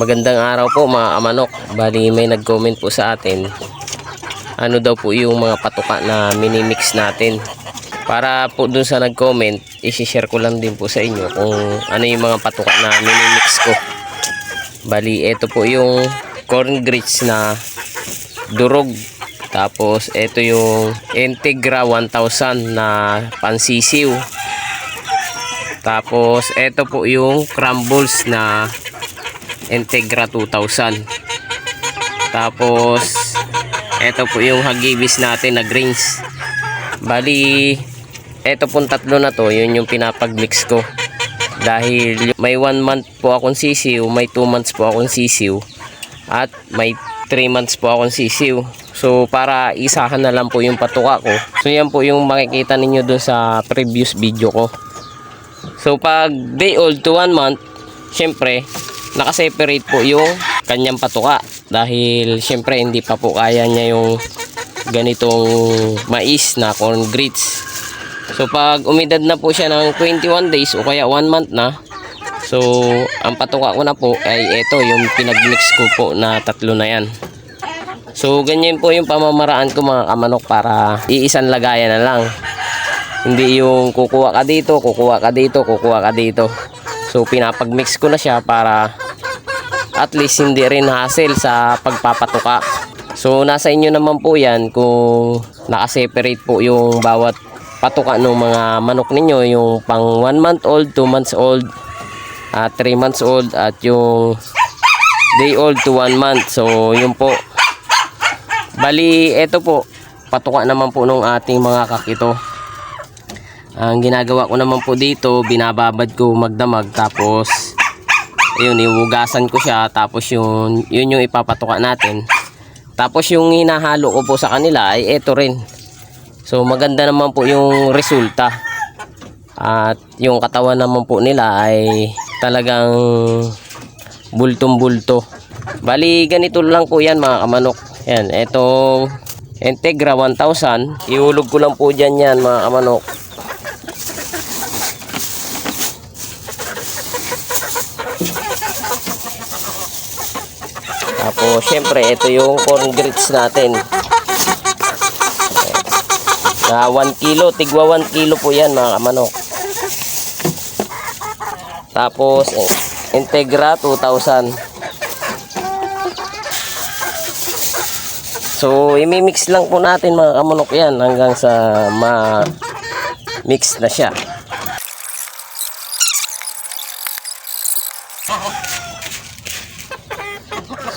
Magandang araw po mga kamanok. Bali may nag-comment po sa atin. Ano daw po yung mga patuka na minimix natin. Para po dun sa nag-comment, isi-share ko lang din po sa inyo kung ano yung mga patuka na minimix ko. Bali, ito po yung corn grits na durog. Tapos, ito yung Integra 1000 na pansisiw. Tapos, ito po yung crumbles na Integra 2000. Tapos, ito po yung hagibis natin na greens. Bali, ito pong tatlo na to, yun yung pinapag-mix ko. Dahil may 1 month po akong sisiw, may 2 months po akong sisiw, at may 3 months po akong sisiw. So, para isahan na lang po yung patuka ko. So, yan po yung makikita ninyo doon sa previous video ko. So pag day old to 1 month, syempre, nakaseparate po yung kanyang patuka. Dahil syempre hindi pa po kaya niya yung ganitong mais na corn grits. So pag umidad na po siya ng 21 days o kaya 1 month na, so ang patuka ko na po ay ito yung pinagmix ko po na tatlo na yan. So ganyan po yung pamamaraan ko mga kamanok para iisan lagayan na lang. Hindi yung kukuha ka dito, kukuha ka dito, kukuha ka dito. So pinapagmix ko na siya para at least hindi rin hassle sa pagpapatuka. So nasa inyo naman po yan kung nakaseparate po yung bawat patuka ng mga manok ninyo. Yung pang 1 month old, 2 months old, 3 months old at yung day old to 1 month. So yun po. Bali, eto po. Patuka naman po nung ating mga kakito. Ang ginagawa ko naman po dito, binababad ko magdamag tapos ayun, iugasan ko siya tapos yung yun yung ipapatuka natin. Tapos yung hinahalo ko po sa kanila ay ito rin. So maganda naman po yung resulta. At yung katawan naman po nila ay talagang bultong-bulto. Bali ganito lang po yan mga kamanok. Yan, etong Integra 1000. Ihulog ko lang po dyan yan mga kamanok. Syempre, ito yung corn grits natin. Na 1 kilo, tigwa 1 kilo po yan mga kamanok. Tapos, eh, Integra 2000. So, imimix lang po natin mga kamanok yan hanggang sa ma-mix na siya.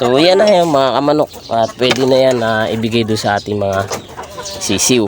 So yan na yan mga kamanok at pwede na yan na ibigay do sa ating mga sisiw.